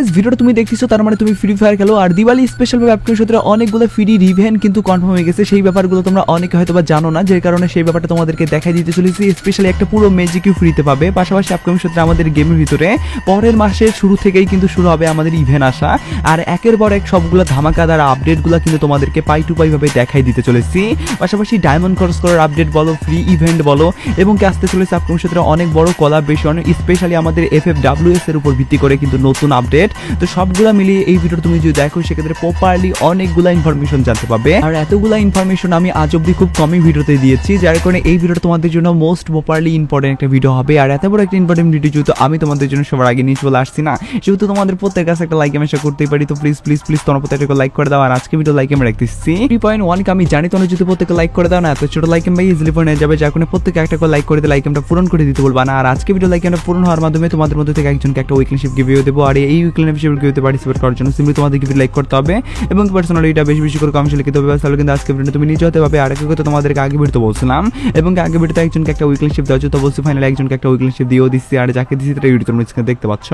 Guys ভিডিওটা তুমি দেখতেছো, তার মানে তুমি ফ্রি ফায়ার খেলো। আর দিওয়ালি স্পেশাল আপনি সূত্রে অনেকগুলো ফ্রি রিভেন কিন্তু কনফার্ম হয়ে গেছে। সেই ব্যাপারগুলো তোমরা অনেকে হয়তো বা জানো না, যে কারণে সেই ব্যাপারটা তোমাদেরকে দেখাই দিতে চলেছি। স্পেশালি একটা পুরো ম্যাজিকও ফ্রিতে পাবে। পাশাপাশি আপকামিং সূত্রে আমাদের গেমের ভিতরে পরের মাসের শুরু থেকেই কিন্তু শুরু হবে আমাদের ইভেন্ট আসা। আর একের পর এক সবগুলো ধামাকাদার আপডেটগুলো কিন্তু তোমাদেরকে পাই টু পাই ভাবে দেখাই দিতে চলেছি। পাশাপাশি ডায়মন্ড ক্রস করার আপডেট বলো ফ্রি ইভেন্ট বলো, এবং কি আসতে চলেছে আপকামিং সূত্রে অনেক বড় কোলাবরেশন স্পেশালি আমাদের এফ এফ ডাব্লিউ এস এর উপর ভিত্তি করে কিন্তু নতুন আপডেট তো সবগুলা মিলিয়ে এই ভিডিও তুমি যদি দেখো, সেক্ষেত্রে প্রপারলি অনেকগুলা ইনফরমেশন জানতে পারবে। আর এতগুলা ইনফরমেশন আমি আজ অব্দি খুব কমই ভিডিওতে দিয়েছি, যার কারণে এই ভিডিওটা তোমাদের জন্য মোস্ট প্রপারলি ইম্পর্টেন্ট একটা ভিডিও হবে। আর এত বড় একটা ইম্পর্টেন্ট ভিডিও যেহেতু আমি তোমাদের জন্য সবার আগে নিয়ে চলে আসছি না যেহেতু তোমাদের প্রত্যেক কাছে একটা লাইক আমি আশা করতেই পারি। তো প্লিজ প্লিজ প্লিজ তোমার প্রত্যেকটা লাইক করে দাও। আর আজকে ভিডিও লাইক আমি রাখতেছি থ্রি পয়েন্ট ওয়ানকে আমি জানি তোমরা যদি প্রত্যেকে লাইক করে দাও না, এত ছোট লাইক ভাই ইজিলি পয়েন্ট যাবে, যার কারণে প্রত্যেকে একটা লাইক করে দিয়ে লাইক আমরা পূরণ করে দিতে বলবা না। আর আজকে ভিডিও লাইক আমরা পূরণ হওয়ার মাধ্যমে তোমাদের মধ্যে থেকে একজনকে একটা উইকলিশিপ গিভিও দেবো। আর এই উইকলিশিপ গিভিতে পার্টিসিপেট করার জন্য। সিম্পলি তোমাদের গিভি লাইক করতে হবে এবং পার্সোনালি এটা বেশি বেশি করে কমেন্ট লিখতে হবে। তাহলে কিন্তু আজকে ভিডিও তুমি নিজে হতে পারবে। আর একটা কথা তোমাদেরকে আগে ভিডিও বলছিলাম। এবং আগে ভিডিওতে একজনকে একটা উইকলিশিপ দেওয়া হচ্ছে তো বলছি ফাইনালি একজনকে একটা উইকলিশিপ দিয়েও দিচ্ছি। আর যাকে দিচ্ছি ভিডিও তোমরা স্ক্রিনে দেখতে পাচ্ছ।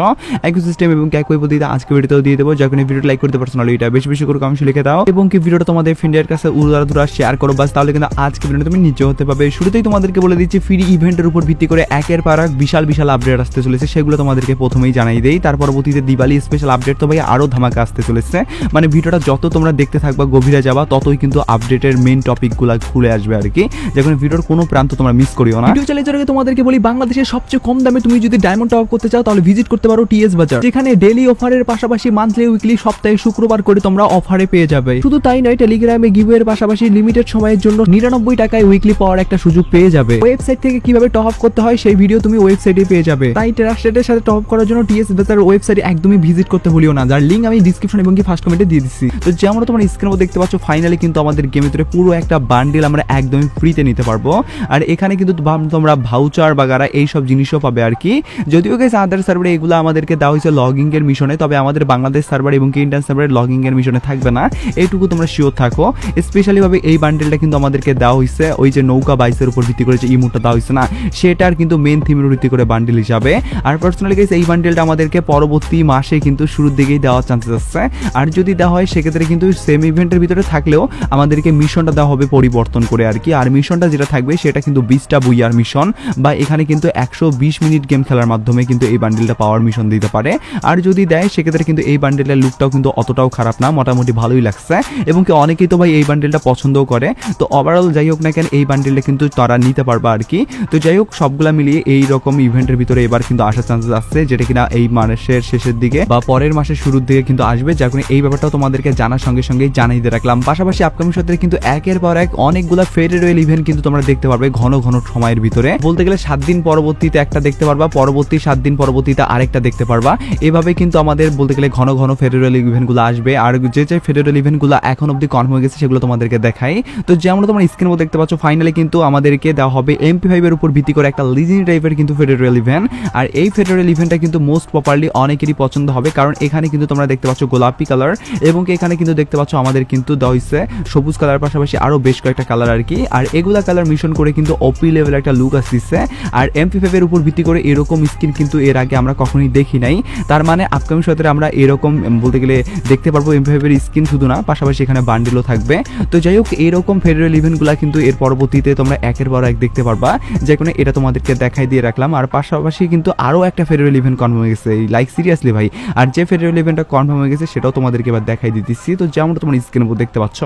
একই সিস্টেম এবং এক ওই পদ্ধতিতে আজকে ভিডিওতেও দিয়ে দেবো। যখন ভিডিও লাইক করতে পার্সোনালি এটা বেশি বেশি করে কমেন্ট লিখে দাও এবং কি ভিডিওটা তোমাদের ফ্রেন্ডের কাছে উড়া ধরা শেয়ার করো বাস তাহলে কিন্তু আজকে ভিডিও তুমি নিজে হতে পারবে। শুরুতেই তোমাদেরকে বলে দিচ্ছি ফ্রি ইভেন্টের উপর ভিত্তি করে একের পর এক বিশাল বিশাল আপডেট আসতে চলেছে। সেগুলো তোমাদেরকে প্রথমেই জানাই দেই। তার পরবর্তীতে দিওয়ালি স্পেশাল আপডেট তো ভাই আরও ধামাকা আসতে চলেছে। মানে ভিডিওটা যত তোমরা দেখতে থাকবা, গভীরে যাবা, ততই কিন্তু আপডেটের মেন টপিকগুলো খুলে আসবে আর কি যখন ভিডিওর কোনো প্রান্ত তোমরা মিস করিও না। ভিডিও যাওয়ার আগে তোমাদেরকে বলি, বাংলাদেশের সবচেয়ে কম দামে তুমি যদি ডায়মন্ড টপ করতে চাও, তাহলে ভিজিট করতে পারো টিএস বাজার যেখানে ডেলি অফারের পাশাপাশি মান্থলি উইকলি সপ্তাহে শুক্রবার করে তোমরা অফারে পেয়ে যাবে। শুধু তাই নয় টেলিগ্রামে গিভের পাশাপাশি লিমিটেড সময়ের জন্য নিরানব্বই টাকায় উইকলি পাওয়ার একটা সুযোগ পেয়ে যাবে। ওয়েবসাইট থেকে কীভাবে টপ আপ করতে হয়, সেই ভিডিও তুমি ওয়েবসাইটে পেয়ে যাবে। তাই ট্রাস্টেডের সাথে টপ আপ করার জন্য টিএস বাজার ওয়েবসাইট একদমই ভিজিট করতে ভুলিও না। যার লিঙ্ক আমি ডিসক্রিপশন এবং কি ফার্স্ট কমেন্টে দিয়ে দিচ্ছি তো যেমন তোমরা স্ক্রিনের মধ্যে দেখতে পাচ্ছ ফাইনালি কিন্তু আমাদের গেমের ভিতরে পুরো একটা বান্ডেল আমরা একদমই ফ্রিতে নিতে পারব। আর এখানে কিন্তু তোমরা ভাউচার বাগারা এই সব জিনিসও পাবে আর কি। যদিও গেছে আদার সার্ভারে এগুলো আমাদেরকে দেওয়া হয়েছে লগিং এর মিশনে তবে আমাদের বাংলাদেশ সার্ভার এবং কি ইন্ডিয়ান সার্ভারে লগিং এর মিশনে থাকবে না। এইটুকু তোমরা শিওর থাকো। স্পেশালি ভাবে এই বান্ডেলটা কিন্তু আমাদেরকে দেওয়া হয়েছে, ওই যে নৌকা বাইসের উপর ভিত্তি করে যে ইমোটটা দেওয়া হয়েছে না, সেটার কিন্তু মেন থিমের ভিত্তি করে বান্ডেল হিসাবে। আর পার্সোনালি গেছে এই বান্ডেলটা আমাদেরকে পরবর্তী মাসে কিন্তু শুরুর দিকেই দেওয়ার চান্সেস আছে। আর যদি দেওয়া হয়, সেক্ষেত্রে কিন্তু সেম ইভেন্টের ভিতরে থাকলেও আমাদেরকে মিশনটা দেওয়া হবে পরিবর্তন করে আর কি। আর মিশনটা যেটা থাকবে, সেটা কিন্তু বিশটা বুইয়ার মিশন বা এখানে কিন্তু একশো বিশ মিনিট গেম খেলার মাধ্যমে কিন্তু এই বান্ডেলটা পাওয়ার মিশন দিতে পারে। আর যদি দেয়, সেক্ষেত্রে কিন্তু এই বান্ডেলের লুকটাও কিন্তু অতটাও খারাপ না, মোটামুটি ভালোই লাগছে। এবং কি অনেকেই তো ভাই এই বান্ডেলটা পছন্দও করে। তো ওভারঅল যাই হোক না কেন, এই বান্ডেলটা কিন্তু তারা নিতে পারবে আর কি। তো যাই হোক, সবগুলা মিলিয়ে এই রকম ইভেন্টের ভিতরে এবার কিন্তু আসার চান্সেস আসছে যেটা কিনা এই মাসের শেষের দিকে বা পরের মাসের শুরুর দিকে কিন্তু আসবে, যার কারণে এই ব্যাপারটাও তোমাদেরকে জানার সঙ্গে সঙ্গেই জানাই দিয়ে রাখলাম। পাশাপাশি আপকামিং সপ্তাহে কিন্তু একের পর এক অনেকগুলা ফেডারেল ইভেন্ট কিন্তু তোমরা দেখতে পারবে ঘন ঘন সময়ের ভিতরে। বলতে গেলে সাত দিন পরবর্তীতে একটা দেখতে পারবা, পরবর্তী সাত দিন পরবর্তীতে আরেকটা দেখতে পারবা। এভাবে কিন্তু আমাদের বলতে গেলে ঘন ঘন ফেডারেল ইভেন্টগুলো আসবে, আর যে যে ফেডারেল ইভেন্টগুলো এখন অব্দি কনফার্ম হয়ে গেছে সেগুলো তোমাদেরকে দেখাই। তো যেমন তোমরা স্ক্রিনের মধ্যে দেখতে পাচ্ছ ফাইনালি কিন্তু আমাদেরকে দেওয়া হবে এমপি ফাইভের উপর ভিত্তি করে একটা লিজিং টাইপের কিন্তু ফেডারেল ইভেন্ট আর এই ফেডারেল ইভেন্টটা কিন্তু মোস্ট প্রপারলি অনেকেরই পছন্দ হবে, কারণ এখানে কিন্তু তোমরা দেখতে পাচ্ছ গোলাপি কালার এবং এখানে কিন্তু দেখতে পাচ্ছ আমাদের কিন্তু হয়েছে সবুজ কালার পাশাপাশি আরও বেশ কয়েকটা কালার আর কি। আর এগুলা কালার মিশন করে কিন্তু অপি লেভেল একটা লুক আসছে আর এমপি ফাইভের উপর ভিত্তি করে এরকম স্কিন কিন্তু এর আগে আমরা কখনোই দেখি নাই। তার মানে আপকামিং সতের আমরা এরকম বলতে গেলে দেখতে পারব এমপি ফাইভের স্কিন শুধু না, পাশাপাশি এখানে বান্ডিলও থাকবে। তো যাই হোক, এরকম ফেডারেল ইভেন্টগুলো কিন্তু এর পরবর্তীতে তোমরা একের পর এক দেখতে পারবা। যে কোনো এটা তোমাদেরকে দেখাই দিয়ে রাখলাম। আর পাশাপাশি কিন্তু আরও একটা ফেডারেল ইভেন্ট কনফার্ম হয়ে গেছে। লাইক সিরিয়াসলি ভাই আর যে ফেডারেল ইভেন্টটা কনফার্ম হয়ে গেছে, সেটাও তোমাদেরকে এবার দেখাই দিতেছি। তো যেমন তোমার স্ক্রিনের উপর দেখতে পাচ্ছ,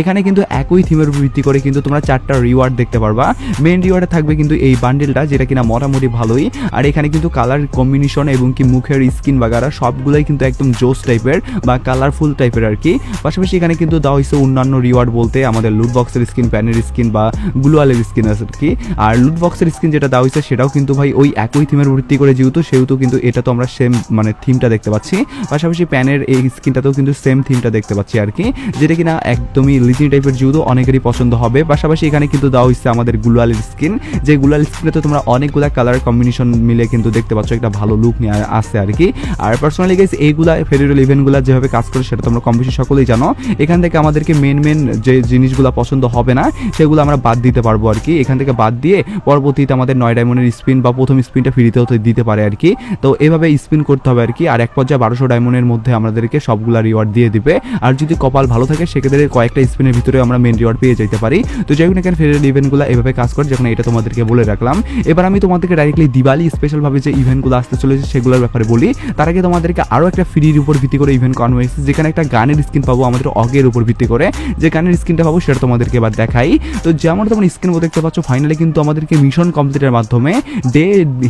এখানে কিন্তু একই থিমের উপর ভিত্তি করে কিন্তু তোমরা চারটা রিওয়ার্ড দেখতে পারবা। মেন রিওয়ার্ডে থাকবে কিন্তু এই বান্ডেলটা যেটা কিনা মোটামুটি ভালোই। আর এখানে কিন্তু কালার কম্বিনেশন এবং কি মুখের স্কিন বাগারা, সবগুলোই কিন্তু একদম জোস টাইপের বা কালারফুল টাইপের আর কি। পাশাপাশি এখানে কিন্তু দেওয়া হয়েছে অন্যান্য রিওয়ার্ড বলতে আমাদের লুট বক্সের স্কিন প্যানের স্কিন বা গ্লুয়ালের স্কিন আছে আর কি। আর লুট বক্সের স্কিন যেটা দেওয়া হয়েছে, সেটাও কিন্তু ভাই ওই একই থিমের ভিত্তি করে যেহেতু, সেহেতু কিন্তু এটা তো আমরা সেম মানে থিমটা দেখতে পাচ্ছি। পাশাপাশি প্যানের এই স্কিনটাতেও কিন্তু সেম থিমটা দেখতে পাচ্ছি আর কি, যেটা কিনা একদমই লিজি টাইপের যেহেতু অনেকেরই পছন্দ হবে। পাশাপাশি এখানে কিন্তু দেওয়া হয়েছে আমাদের গুলালের স্কিন যে গুলাল স্কিনে তো তোমরা অনেকগুলা কালার কম্বিনেশন মিলে কিন্তু দেখতে পাচ্ছ, একটা ভালো লুক নিয়ে আসছে আর কি। আর পার্সোনালি গাইস এইগুলা ফেডারেল ইভেন্টগুলো যেভাবে কাজ করে, সেটা তোমরা কম বেশি সকলেই জানো। এখান থেকে আমাদেরকে মেন মেন যে জিনিসগুলো পছন্দ হবে না, সেগুলো আমরা বাদ দিতে পারব আর কি। এখান থেকে বাদ দিয়ে পরবর্তীতে আমাদের নয় ডায়মন্ডের স্পিন বা প্রথম স্পিনটা ফ্রিতে হতে দিতে পারে আর কি। তো এভাবে স্পিন করতে হবে আর কি। আর এক পর্যায়ে বারোশো ডায়মন্ডের মধ্যে আমাদেরকে সবগুলা রিওয়ার্ড দিয়ে দিবে। আর যদি কপাল ভালো থাকে, সেক্ষেত্রে কয়েকটা স্পিনের ভিতরে আমরা মেন রিওয়ার্ড পেয়ে যেতে পারি। তো যাই হোক না কেন ফেরের ইভেন্টগুলো এভাবে কাজ করে, যখন এটা তোমাদেরকে বলে রাখলাম। এবার আমি তোমাদেরকে ডাইরেক্টলি দিওয়ালি স্পেশালভাবে যে ইভেন্টগুলো আসতে চলেছে, সেগুলোর ব্যাপারে বলি। তার আগে তোমাদেরকে আরও একটা ফ্রির উপর ভিত্তি করে ইভেন্ট করানো হয়েছে যেখানে একটা গানের স্কিন পাবো আমাদের অগের উপর ভিত্তি করে। যে গানের স্কিনটা পাবো, সেটা তোমাদেরকে এবার দেখাই। তো যেমন তোমরা স্ক্রিন দেখতে পাচ্ছ ফাইনালি কিন্তু আমাদেরকে মিশন কমপ্লিটের মাধ্যমে ডে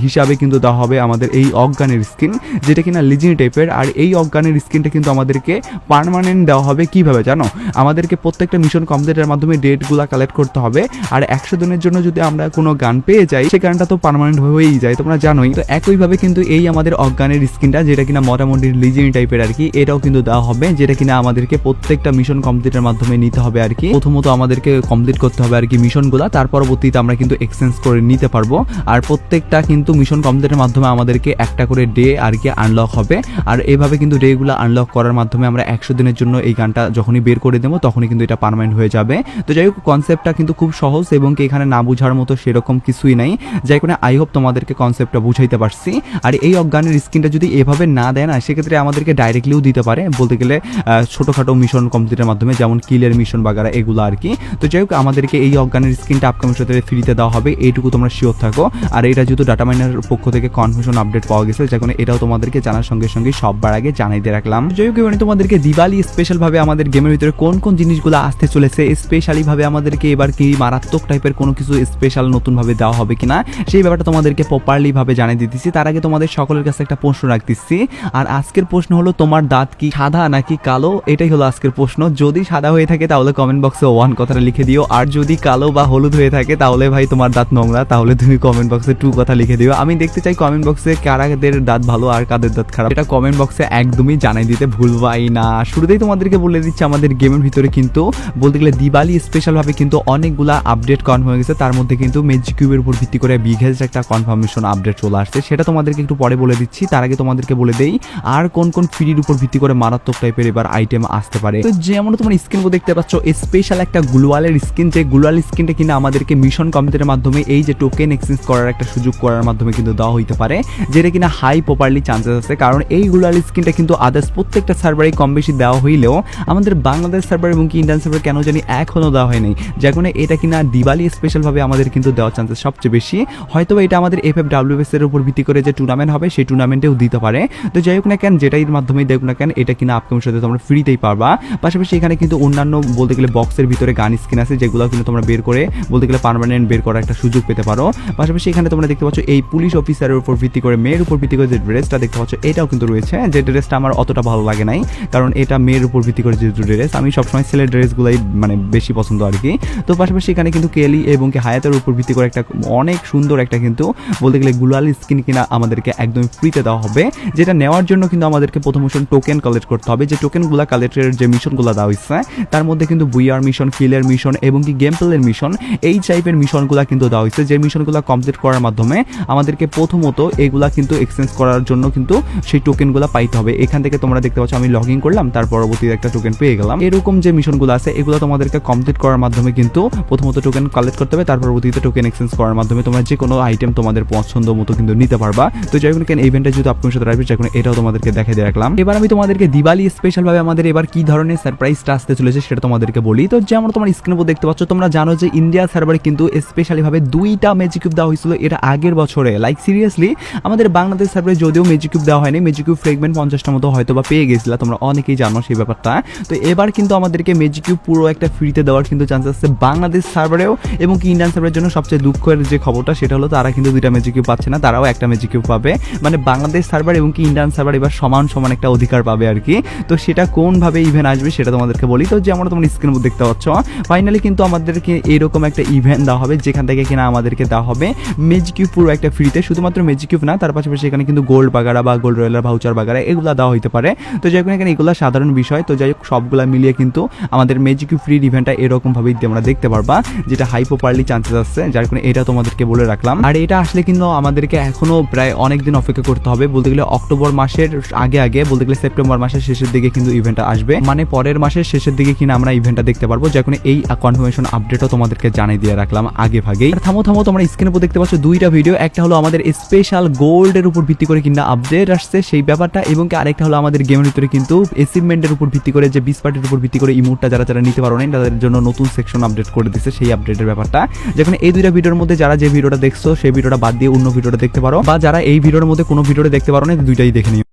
হিসাবে কিন্তু দেওয়া হবে আমাদের এই অজ্ঞানের স্কিন যেটা কিনা লিজিনি টাইপের আর এই অজ্ঞানের স্কিনটা কিন্তু আমাদেরকে পার্মানেন্ট দেওয়া হবে। কীভাবে জানো? আমাদেরকে প্রত্যেকটা মিশন কমপ্লিটের মাধ্যমে ডেটগুলো কালেক্ট করতে হবে। আর একশো দিনের জন্য যদি আমরা কোনো গান পেয়ে যাই, সেই গানটা তো পার্মানেন্ট হয়েই যায়, তোমরা জানোই। তো একইভাবে কিন্তু এই আমাদের অজ্ঞানের স্কিনটা যেটা কিনা মোটামুটি লিজিনি টাইপের আর কি, এটাও কিন্তু দেওয়া হবে। যেটা কিনা আমাদেরকে প্রত্যেকটা মিশন কমপ্লিটের মাধ্যমে নিতে হবে আর কি। প্রথমত আমাদেরকে কমপ্লিট করতে হবে আর কি মিশনগুলো তার পরবর্তীতে আমরা কিন্তু এক্সচেঞ্জ করে নিতে পারব। আর প্রত্যেকটা কিন্তু মিশন কমপ্লিটের মাধ্যমে আমাদেরকে একটা করে ডে আর কি আনলক হবে। আর এভাবে কিন্তু ডেগুলো আনলক করার মাধ্যমে আমরা একশো দিনের জন্য এই গানটা যখনই বের করে দেবো, তখনই কিন্তু এটা পার্মানেন্ট হয়ে যাবে। তো যাই হোক কনসেপ্টটা কিন্তু খুব সহজ এবং কি এখানে না বোঝার মতো সেরকম কিছুই নাই। যাই করে আই হোপ তোমাদেরকে কনসেপ্টটা বুঝাইতে পারছি। আর এই অজ্ঞানের স্কিনটা যদি এভাবে না দেয় না, সেক্ষেত্রে আমাদেরকে ডাইরেক্টলিও দিতে পারে। বলতে গেলে ছোটোখাটো মিশন কমপ্লিটের মাধ্যমে, যেমন কিলের মিশন বাগারা, এগুলো আর কি। তো যাই হোক, আমাদেরকে এই অজ্ঞানের স্ক্রিনটা আপকামিং সাথে ফ্রিতে দেওয়া হবে। এইটুকু তোমরা শিওর থাকো। আর এটা যেহেতু ডাটা মাইনার পক্ষ থেকে কনফিউশন আপডেট পাওয়া গেছে যখন এটাও তোমাদেরকে জানার সঙ্গে সঙ্গে সববার আগে জানাই দিয়ে রাখলাম। হোক এবারে তোমাদেরকে দিওয়ালি স্পেশাল ভাবে আমাদের গেমের ভিতরে কোন কোন জিনিসগুলো আসতে চলেছে স্পেশালি ভাবে আমাদেরকে এবার কি মারাত্মক টাইপের কোনো কিছু স্পেশাল নতুন ভাবে দেওয়া হবে কিনা, সেই ব্যাপারটা তোমাদেরকে প্রপারলি ভাবে জানিয়ে দিতেছি তার আগে তোমাদের সকলের কাছে একটা প্রশ্ন রাখতেছি। আর আজকের প্রশ্ন হলো, তোমার দাঁত কি সাদা নাকি কালো? এটাই হলো আজকের প্রশ্ন। যদি সাদা হয়ে থাকে, তাহলে কমেন্ট বক্সে ওয়ান কথাটা লিখে দিও। আর যদি কালো বা হলুদ হয়ে থাকে, তাহলে ভাই তোমার দাঁত নোংরা, তাহলে তুমি কমেন্ট বক্সে টু কথা লিখে দিও। আমি দেখতে চাই কমেন্ট বক্সে কারাদের দাঁত ভালো আর কাদের দাঁত খারাপ। এটা কমেন্ট বক্সে একদমই জানাই দিতে ভুলবাই না। শুরুতেই তোমাদেরকে বলে দিচ্ছি, আমাদের গেমের ভিতরে কিন্তু বলতে গেলে দিওয়ালি স্পেশাল ভাবে কিন্তু অনেকগুলা আপডেট কনফার্ম হয়ে গেছে। তার মধ্যে কিন্তু ম্যাজিক কিউবের উপর ভিত্তি করে বিঘেজ একটা কনফার্মেশন আপডেট চলে আসছে। সেটা তোমাদেরকে একটু পরে বলে দিচ্ছি। তার আগে তোমাদেরকে বলে দেই, আর কোন কোন ফ্রির উপর ভিত্তি করে মারাত্মক টাইপের এবার আইটেম আসতে পারে? তো যেমন তোমার স্ক্রিন দেখতে পাচ্ছ স্পেশাল একটা গ্লোয়ালের স্কিন যে গ্লোয়াল স্কিনটা কিনা আমাদেরকে মিশন কমপ্লিটের মাধ্যমে এই যে টোকেন এক্সচেঞ্জ করার একটা সুযোগ করার মাধ্যমে কিন্তু দেওয়া হইতে পারে, যেটা কিনা হাই প্রপারলি চান্সেস আছে। কারণ এই গ্লোয়াল স্কিনটা কিন্তু আদার্স প্রত্যেকটা সার্ভারে কম বেশি দেওয়া হইলেও আমাদের বাংলাদেশ সার্ভার এবং কি ইন্ডিয়ান সার্ভার কেন জানি এখনও দেওয়া হয়নি। যার কারণে এটা কিনা দিওয়ালি স্পেশালভাবে আমাদের কিন্তু দেওয়ার চান্সেস সবচেয়ে বেশি। হয়তো এটা আমাদের এফ এফ এর উপর ভিত্তি করে যে টুর্নামেন্ট হবে, সেই টুর্নামেন্টেও দিতে পারে। তো যাই হোক না কেন, যেটাই মাধ্যমে দেখ না কেন, এটা কিনা আপকামিং সাথে তোমরা ফ্রিতেই পারবা। পাশাপাশি এখানে কিন্তু অন্যান্য বলতে গেলে বক্সের ভিতরে গান স্কিন আছে যেগুলো কিন্তু তোমরা বের করে বলতে গেলে পার্মানেন্ট বের করার একটা সুযোগ পেতে পারো। পাশাপাশি এখানে তোমরা দেখতে পাচ্ছ এই পুলিশ অফিসারের উপর ভিত্তি করে, মেয়ের উপর ভিত্তি করে যে ড্রেসটা দেখতে পাচ্ছ এটাও কিন্তু রয়েছে, যে ড্রেসটা আমার অতটা ভালো লাগে নাই, কারণ এটা মেয়ের উপর ভিত্তি করে যেহেতু ড্রেস, আমি সবসময় ছেলের ড্রেসগুলাই মানে বেশি পছন্দ আর কি। তো পাশাপাশি এখানে কিন্তু কেলি এবং কি হায়াতের উপর ভিত্তি করে একটা অনেক সুন্দর একটা কিন্তু বলতে গেলে গুলাল স্কিন কিনা আমাদেরকে একদম ফ্রিতে দেওয়া হবে, যেটা নেওয়ার জন্য কিন্তু আমাদেরকে প্রথম টোকেন কালেক্ট করতে হবে। যে টোকেনগুলো কালেক্টের যে মিশনগুলো দেওয়া হচ্ছে তার মধ্যে কিন্তু বুইয়ার মিশন কিলের মিশন এবং কি গেম প্লের মিশন এই টাইপের মিশনগুলো কিন্তু দেওয়া হয়েছে যে মিশনগুলো কমপ্লিট করার মাধ্যমে আমাদেরকে প্রথমত এগুলা কিন্তু এক্সচেঞ্জ করার জন্য কিন্তু সেই টোকেনগুলো পাইতে হবে। এখান থেকে তোমরা দেখতে পাচ্ছ, আমি লগ ইন করলাম, তার পরবর্তীতে একটা টোকেন পেয়ে গেলাম। এরকম যে মিশনগুলো আছে, এগুলো তোমাদেরকে কমপ্লিট করার মাধ্যমে কিন্তু প্রথমত টোকেন কালেক্ট করতে হবে, তার পরবর্তীতে টোকেন এক্সচেঞ্জ করার মাধ্যমে তোমরা যে কোনো আইটেম তোমাদের পছন্দ মতো কিন্তু নিতে পারবা। তো যাই কেন ইভেন্টে যদি আপনার সাথে রাখবে যখন এটাও তোমাদেরকে দেখে দিয়ে রাখলাম। এবার আমি তোমাদেরকে দিওয়ালি স্পেশাল ভাবে আমাদের এবার কি ধরনের সারপ্রাইজটা আসতে চলেছে সেটা তোমাদেরকে বলি। তো যেমন তোমার স্ক্রিনের উপর দেখতে পাচ্ছ, তোমরা জানো যে ইন্ডিয়া সার্ভারে কিন্তু স্পেশালি ভাবে দুইটা ম্যাজিক কিউব দেওয়া হয়েছিল, এটা আগের বছরে। লাইক সিরিয়াসলি আমাদের বাংলাদেশ সার্ভারে যদিও ম্যাজিক কিউব দেওয়া হয়নি ম্যাজিক ফ্রেগমেন্ট পঞ্চাশটা মতো হয়তো বা পেয়ে গেছিলা, তোমরা অনেকেই জানো সেই ব্যাপারটা। তো এবার কিন্তু আমাদেরকে ম্যাজিক পুরো একটা ফ্রিতে দেওয়ার কিন্তু চান্স আছে বাংলাদেশ সার্ভারেও এবং কি ইন্ডিয়ান সার্ভারের জন্য সবচেয়ে দুঃখের যে খবরটা সেটা হলো তারা কিন্তু দুইটা ম্যাজিক পাচ্ছে না, তারাও একটা ম্যাজিক পাবে। মানে বাংলাদেশ সার্ভার এবং কি ইন্ডিয়ান সার্ভার এবার সমান সমান একটা অধিকার পাবে আর কি। তো সেটা কোনভাবে ইভেন্ট আসবে সেটা তোমাদেরকে বলি। তো যেমন তোমরা স্ক্রিন দেখতে পাচ্ছ ফাইনালি কিন্তু আমাদেরকে এরকম একটা ইভেন্ট দেওয়া হবে, যেখান থেকে কিনা আমাদেরকে দেওয়া হবে ম্যাজিক পুরো একটা ফ্রিতে শুধুমাত্র ম্যাজিক কিউব না, তার পাশাপাশি এখানে কিন্তু গোল্ড বাগারা বা গোল্ড রয়েলার ভাউচার বাগারা এগুলো দেওয়া হতে পারে। তো যাই হোক না কেন এগুলো সাধারণ বিষয়। তো যাই হোক, সবগুলা মিলিয়ে কিন্তু আমাদের ম্যাজিক ফ্রি ইভেন্টটা এরকমভাবেই তোমরা দেখতে পারবা, যেটা হাই প্রপারলি চান্সেস আছে, যার কারণে এটা তোমাদেরকে বলে রাখলাম। আর এটা আসলে কিন্তু আমাদেরকে এখনও প্রায় অনেক দিন অপেক্ষা করতে হবে। বলতে গেলে অক্টোবর মাসের আগে আগে, বলতে গেলে সেপ্টেম্বর মাসের শেষের দিকে কিন্তু ইভেন্টটা আসবে। মানে পরের মাসের শেষের দিকে কিনা আমরা ইভেন্টটা দেখতে পারব। যখন এই কনফার্মেশন আপডেটও তোমাদেরকে জানিয়ে দিয়ে রাখলাম আগে ভাগেই। থামো থামো, তোমরা স্ক্রিনের উপর দেখতে পাচ্ছ দুইটা ভিডিও একটা হলো আমাদের স্পেশাল গোল্ডের উপর ভিত্তি করে কিনা আপডেট আসছে দিচ্ছে সেই ব্যাপারটা এবং আরেকটা হলো আমাদের গেমের ভিতরে কিন্তু অ্যাচিভমেন্টের উপর ভিত্তি করে যে বিশ পার্টির উপর ভিত্তি করে ইমোটটা যারা যারা নিতে পারো নাই, তাদের জন্য নতুন সেকশন আপডেট করে দিচ্ছে সেই আপডেটের ব্যাপারটা। যেখানে এই দুইটা ভিডিওর মধ্যে যারা যে ভিডিওটা দেখছ, সেই ভিডিওটা বাদ দিয়ে অন্য ভিডিওটা দেখতে পারো। বা যারা এই ভিডিওর মধ্যে কোনো ভিডিওটা দেখতে পারো না দুইটাই দেখে নিও।